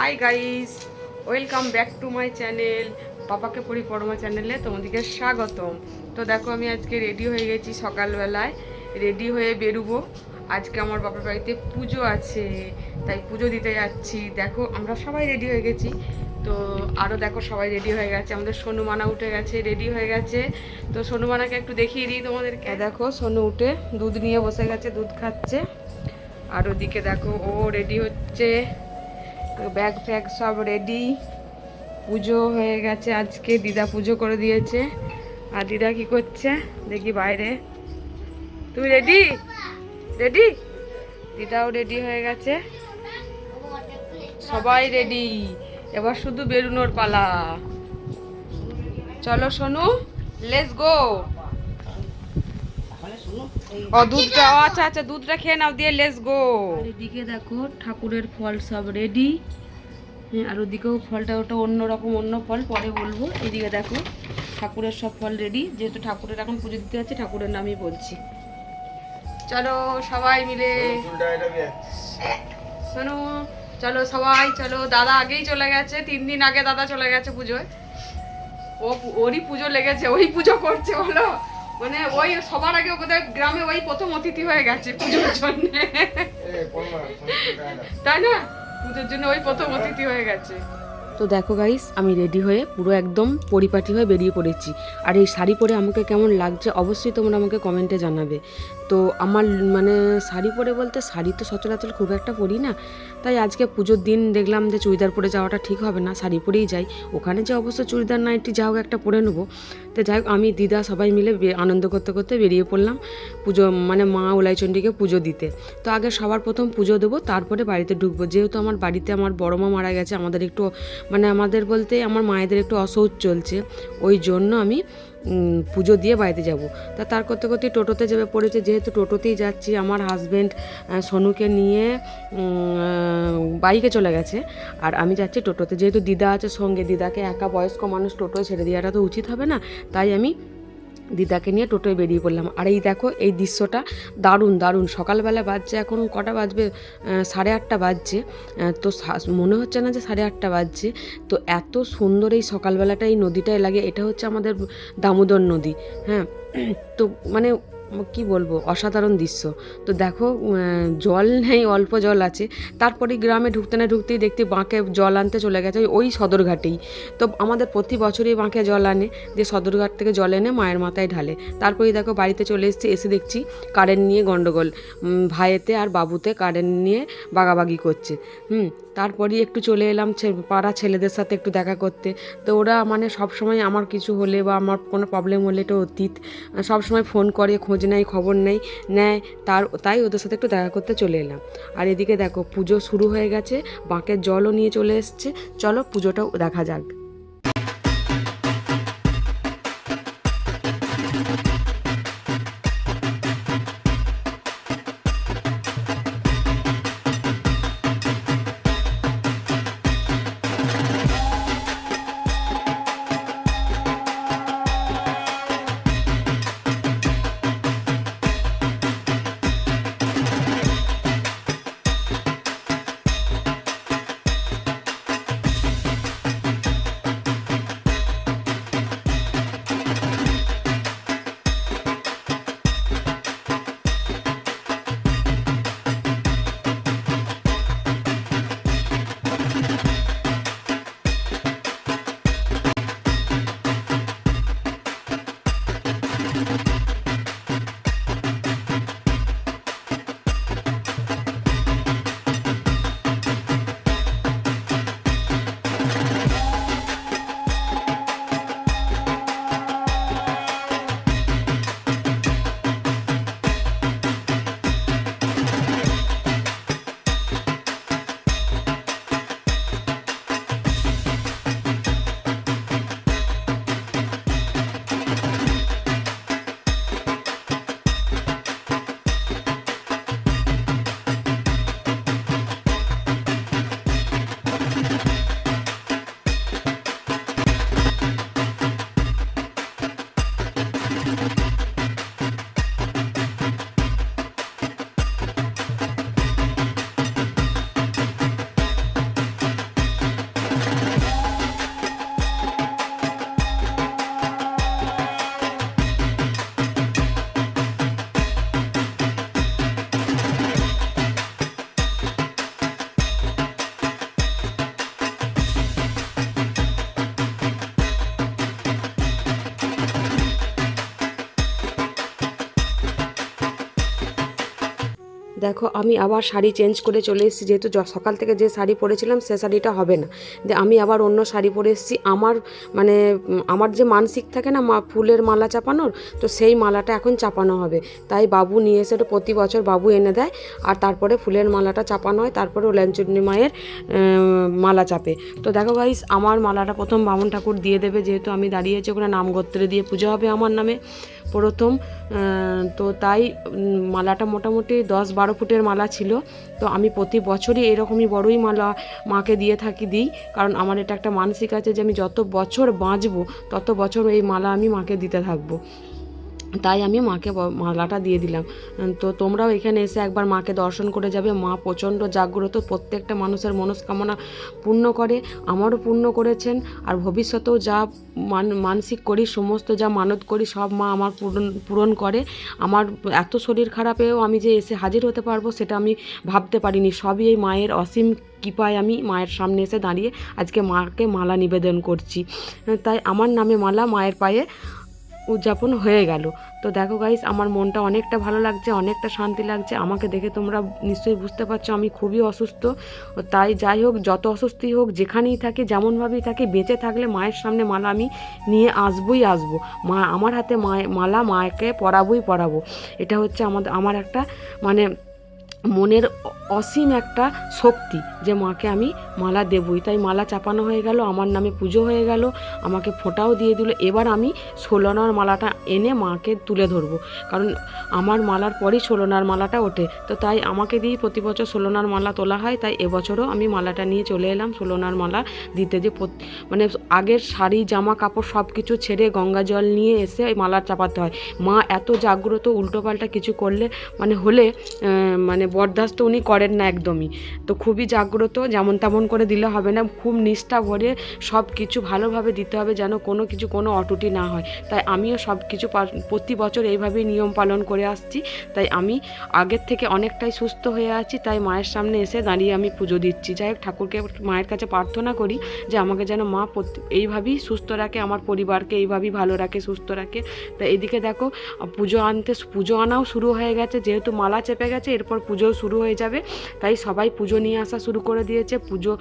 Hi guys welcome back to my channel পাপাকে পড়ি পড়মা চ্যানেলে তোমাদেরকে স্বাগতম। তো দেখো, আমি আজকে রেডি হয়ে গেছি সকালবেলায়। রেডি হয়ে বেরোবো। আজকে আমার বাবার বাড়িতে পুজো আছে, তাই পুজো দিতে যাচ্ছি। দেখো, আমরা সবাই রেডি হয়ে গেছি। তো আরও দেখো, সবাই রেডি হয়ে গেছে। আমাদের সোনু মানা উঠে গেছে রেডি হয়ে গেছে। তো সোনু মানাকে একটু দেখিয়ে দিই তোমাদেরকে। দেখো, সোনু উঠে দুধ নিয়ে বসে গেছে, দুধ খাচ্ছে। আর ওদিকে দেখো, ও রেডি হচ্ছে। ব্যাগ ফ্যাগ সব রেডি পুজো হয়ে গেছে আজকে, দিদা পুজো করে দিয়েছে। আর দিদা কি করছে? দেখি বাইরে। তুমি রেডি রেডি দিদাও রেডি হয়ে গেছে। সবাই রেডি এবার শুধু বেরুনোর পালা। চলো শোনু লেটস গো ও, দুধটা আচ্ছা আচ্ছা দুধটা খেয়ে নাও, দিয়ে লেটস গো এদিকে দেখো, ঠাকুরের ফল সব রেডি হ্যাঁ আর ওদিকেও ফলটা, ওটা অন্য রকম, অন্য ফল, পরে বলব। এদিকে দেখো, ঠাকুরের সব ফল রেডি যেহেতু ঠাকুরের এখন পুজো দিতে যাচ্ছে, ঠাকুরের নামই বলছি। চলো, সবাই মিলে। শোনো, চলো সবাই, চলো, দাদা আগেই চলে গেছে, তিন দিন আগে দাদা চলে গেছে পুজোয়। ও, ওরই পুজো লেগেছে, ওই পুজো করছে, বলো। মানে ওই সবার আগে ওদের গ্রামে ওই প্রথম অতিথি হয়ে গেছে পুজোর জন্য। তাই না? পুজোর জন্য ওই প্রথম অতিথি হয়ে গেছে। তো দেখো গাইস আমি রেডি হয়ে পুরো একদম পরিপাটি হয়ে বেরিয়ে পড়েছি। আর এই শাড়ি পরে আমাকে কেমন লাগছে অবশ্যই তোমরা আমাকে কমেন্টে জানাবে। তো আমার মানে শাড়ি পরে বলতে শাড়ি তো সচরাচর খুব একটা পরি না। তাই আজকে পুজোর দিন দেখলাম যে চুড়িদার পরে যাওয়াটা ঠিক হবে না, শাড়ি পরেই যাই। ওখানে যে অবশ্য চুড়িদার নাইটি যা হোক একটা পরে নেব। তো যাই হোক, আমি দিদা সবাই মিলে আনন্দ করতে করতে বেরিয়ে পড়লাম পুজো মানে মা উলাইচণ্ডীকে পুজো দিতে। তো আগে সবার প্রথম পুজো দেবো, তারপরে বাড়িতে ঢুকবো। যেহেতু আমার বাড়িতে আমার বড় মা মারা গেছে, আমাদের একটু মানে আমাদের বলতে আমার মায়েদের একটু অসৌচ চলছে, ওই জন্য আমি পুজো দিয়ে বাড়িতে যাব। তা তার করতে করতে টোটোতে যাবে পড়েছে, যেহেতু টোটোতেই যাচ্ছি, আমার হাজব্যান্ড সোনুকে নিয়ে বাইকে চলে গেছে। আর আমি যাচ্ছি টোটোতে, যেহেতু দিদা আছে সঙ্গে, দিদাকে একা বয়স্ক মানুষ টোটোয় ছেড়ে দেওয়াটা তো উচিত হবে না, তাই আমি দিদাকে নিয়ে টোটোয় বেরিয়ে পড়লাম। আর এই দেখো, এই দৃশ্যটা দারুণ দারুণ। সকালবেলা বাজছে এখন কটা বাজবে? সাড়ে আটটা বাজছে। তো মনে হচ্ছে না যে সাড়ে আটটা বাজছে। তো এত সুন্দর এই সকালবেলাটা এই নদীটায় লাগে, এটা হচ্ছে আমাদের দামোদর নদী। হ্যাঁ তো মানে কি বলব অসাধারণ দৃশ্য। তো দেখো জল নেই অল্প জল আছে। তারপরে গ্রামে ঢুকতে না ঢুকতেই দেখতে বাঁকে জল আনতে চলে গেছে ওই- সদরঘাটেই তো আমাদের প্রতি বছরই বাঁকে জল আনে যে সদরঘাট থেকে জল এনে মায়ের মাথায় ঢালে। তারপরেই দেখো বাড়িতে চলে এসেছি এসে দেখছি কারেন্ট নিয়ে গন্ডগোল। উম, ভাইয়েতে আর বাবুতে কারেন্ট নিয়ে বাগাবাগি করছে। হুম তারপরেই একটু চলে এলাম পাড়া ছেলেদের সাথে একটু দেখা করতে। তো ওরা মানে সব সময় আমার কিছু হলে বা আমার কোনো প্রবলেম হলে এটা অতীত সবসময় ফোন করে, খোঁজ নেয়, খবর নেয় নেয়, তার, তাই ওদের সাথে একটু দেখা করতে চলে এলাম। আর এদিকে দেখো পুজো শুরু হয়ে গেছে, বাঁকের জলও নিয়ে চলে এসছে। চলো পুজোটাও দেখা যাক। দেখো, আমি আবার শাড়ি চেঞ্জ করে চলে এসেছি। যেহেতু সকাল থেকে যে শাড়ি পরেছিলাম, সে শাড়িটা হবে না। আমি আবার অন্য শাড়ি পরে এসেছি। আমার মানে আমার যে মানসিক থাকে না, মা, ফুলের মালা চাপানোর, তো সেই মালাটা এখন চাপানো হবে। তাই বাবু নিয়ে এসে ওটা প্রতি বছর বাবু এনে দেয়। আর তারপরে ফুলের মালাটা চাপানো হয়। তারপরে ও ল্যাঞ্চুন্নি মায়ের মালা চাপে। তো দেখো গাইস আমার মালাটা প্রথম বামন ঠাকুর দিয়ে দেবে। যেহেতু আমি দাঁড়িয়েছি ওখানে নামগোত্রে দিয়ে পুজো হবে আমার নামে। প্রথম তো তাই মালাটা মোটামুটি দশ বারো ফুটের মালা ছিল। তো আমি প্রতি বছরই এরকমই বড়ই মালা মাকে দিয়ে থাকি, দিই। কারণ আমার এটা একটা মানসিক আছে যে আমি যত বছর বাঁচবো, তত বছর এই মালা আমি মাকে দিতে থাকব। তাই আমি মাকে মালাটা দিয়ে দিলাম। তো তোমরাও এখানে এসে একবার মাকে দর্শন করে যাবে। মা প্রচণ্ড জাগ্রত, প্রত্যেকটা মানুষের মনস্কামনা পূর্ণ করে, আমারও পূর্ণ করেছেন। আর ভবিষ্যতেও যা মান মানসিক করি, সমস্ত যা মানত করি, সব মা আমার পূরণ পূরণ করে। আমার এত শরীর খারাপেও আমি যে এসে হাজির হতে পারব, সেটা আমি ভাবতে পারিনি। সবই এই মায়ের অসীম কৃপায় আমি মায়ের সামনে এসে দাঁড়িয়ে আজকে মাকে মালা নিবেদন করছি। তাই আমার নামে মালা মায়ের পায়ে উদযাপন হয়ে গেল। তো দেখো গাইস আমার মনটা অনেকটা ভালো লাগছে, অনেকটা শান্তি লাগছে। আমাকে দেখে তোমরা নিশ্চয়ই বুঝতে পারছ, আমি খুবই অসুস্থ। তাই যাই হোক, যত অসুস্থই হোক, যেখানেই থাকি, যেমনভাবেই থাকি, বেঁচে থাকলে মায়ের সামনে মালা আমি নিয়ে আসবই আসব। মা, আমার হাতে মায়ে, মালা মাকে পরাবই পরাবো। এটা হচ্ছে আমাদের, আমার একটা মানে মনের অসীম একটা শক্তি যে মাকে আমি মালা দেবই। তাই মালা চাপানো হয়ে গেল, আমার নামে পুজো হয়ে গেল, আমাকে ফোঁটাও দিয়ে দিল। এবার আমি ষোলনার মালাটা এনে মাকে তুলে ধরবো। কারণ আমার মালার পরই ষোলনার মালাটা ওঠে। তো তাই আমাকে দিয়েই প্রতি বছর ষোলনার মালা তোলা হয়। তাই এবছরও আমি মালাটা নিয়ে চলে এলাম ষোলনার মালা দিতে। যে মানে আগের শাড়ি, জামা, কাপড় সব কিছু ছেড়ে গঙ্গা জল নিয়ে এসে ওই মালা চাপাতে হয়। মা এত জাগ্রত, উল্টোপাল্টা কিছু করলে মানে হলে মানে বরদাস্ত উনি করেন না একদমই। তো খুবই জাগ্রত, যেমন তেমন করে দিলে হবে না, খুব নিষ্ঠা ভরে সব কিছু ভালোভাবে দিতে হবে যেন কোনো কিছু কোনো অটুটি না হয়। তাই আমিও সব কিছু প্রতি বছর এইভাবেই নিয়ম পালন করে আসছি। তাই আমি আগের থেকে অনেকটাই সুস্থ হয়ে আছি, তাই মায়ের সামনে এসে দাঁড়িয়ে আমি পুজো দিচ্ছি। যাই হোক, ঠাকুরকে মায়ের কাছে প্রার্থনা করি যে আমাকে যেন মা এইভাবেই সুস্থ রাখে, আমার পরিবারকে এইভাবেই ভালো রাখে, সুস্থ রাখে। তা এদিকে দেখো, পুজো আনতে পুজো আনাও শুরু হয়ে গেছে, যেহেতু মালা চেপে গেছে, এরপর পুজোও শুরু হয়ে যাবে। তাই সবাই পুজো নিয়ে আসা শুরু করে দিয়েছে। পুজো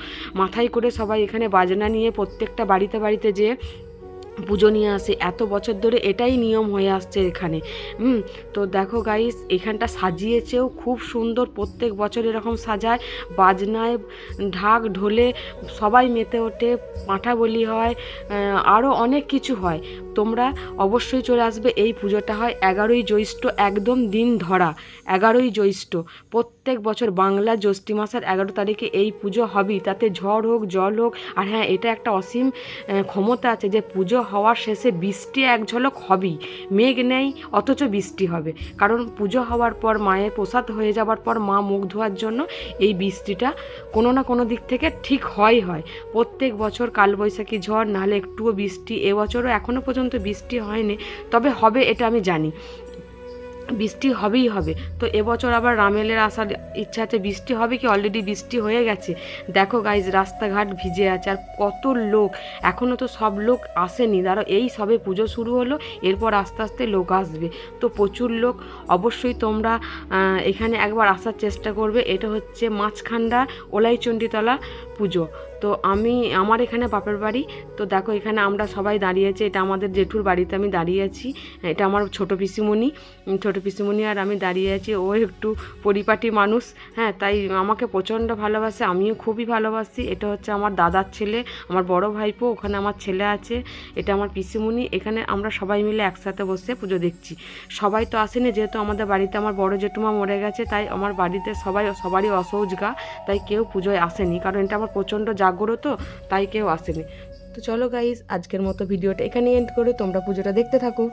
মাথায় করে সবাই এখানে বাজনা নিয়ে প্রত্যেকটা বাড়িতে বাড়িতে যেয়ে পুজো নিয়ে আসে এত বছর ধরে এটাই নিয়ম হয়ে আসছে এখানে। হুম, তো দেখো গাইস এখানটা সাজিয়েছেও খুব সুন্দর, প্রত্যেক বছর এরকম সাজায়। বাজনায় ঢাক ঢোলে সবাই মেতে ওঠে পাঁঠা বলি হয় আরও অনেক কিছু হয়। তোমরা অবশ্যই চলে আসবে, এই পুজোটা হয় এগারোই জ্যৈষ্ঠ, একদম দিন ধরা, এগারোই জ্যৈষ্ঠ। প্রত্যেক বছর বাংলা জ্যৈষ্ঠী মাসের এগারো তারিখে এই পুজো হবেই, তাতে ঝড় হোক, জল হোক, আর হ্যাঁ এটা একটা অসীম ক্ষমতা আছে যে পুজো হওয়ার শেষে বৃষ্টি এক ঝলক হবেই, মেঘ নেই, অথচ বৃষ্টি হবে। কারণ পুজো হওয়ার পর মায়ের প্রসাদ হয়ে যাওয়ার পর মা মুখ ধোয়ার জন্য এই বৃষ্টিটা কোনো না কোনো দিক থেকে ঠিক হয় হয়। প্রত্যেক বছর কালবৈশাখী ঝড়, নাহলে একটুও বৃষ্টি এবছরও এখনও পর্যন্ত বৃষ্টি হয়নি, তবে হবে এটা আমি জানি। বৃষ্টি হবেই হবে। তো এবছর আবার রামেলের আসার ইচ্ছা আছে, বৃষ্টি হবে কি? অলরেডি বৃষ্টি হয়ে গেছে। দেখো গাইজ রাস্তাঘাট ভিজে আছে আর কত লোক। এখনও তো সব লোক আসেনি। ধরো এই সবে পুজো শুরু হলো, এরপর আস্তে আস্তে লোক আসবে। তো প্রচুর লোক, অবশ্যই তোমরা এখানে একবার আসার চেষ্টা করবে। এটা হচ্ছে মাছখান্ডা ওলাইচণ্ডীতলা পুজো। তো আমি, আমার এখানে বাপের বাড়ি। তো দেখো, এখানে আমরা সবাই দাঁড়িয়েছি এটা আমাদের জেঠুর বাড়িতে আমি দাঁড়িয়ে আছি। এটা আমার ছোট পিসিমণি। ছোট পিসিমণি আর আমি দাঁড়িয়ে আছি। ও একটু পরিপাটি মানুষ। হ্যাঁ তাই আমাকে প্রচণ্ড ভালোবাসে, আমিও খুবই ভালোবাসি। এটা হচ্ছে আমার দাদার ছেলে, আমার বড় ভাইপো, ওখানে আমার ছেলে আছে। এটা আমার পিসিমণি। এখানে আমরা সবাই মিলে একসাথে বসে পুজো দেখছি। সবাই তো আসেনি, যেহেতু আমাদের বাড়িতে আমার বড় জেঠুমা মরে গেছে, তাই আমার বাড়িতে সবাই, সবারই অসৌজ গা। তাই কেউ পুজোয় আসেনি, কারণ এটা আমার প্রচণ্ড জাগ্রত, তাই কেউ আসেনি। তো চলো গাইজ আজকের মতো ভিডিওটা এখানে এন্ড করে। তোমরা পুজোটা দেখতে থাকো।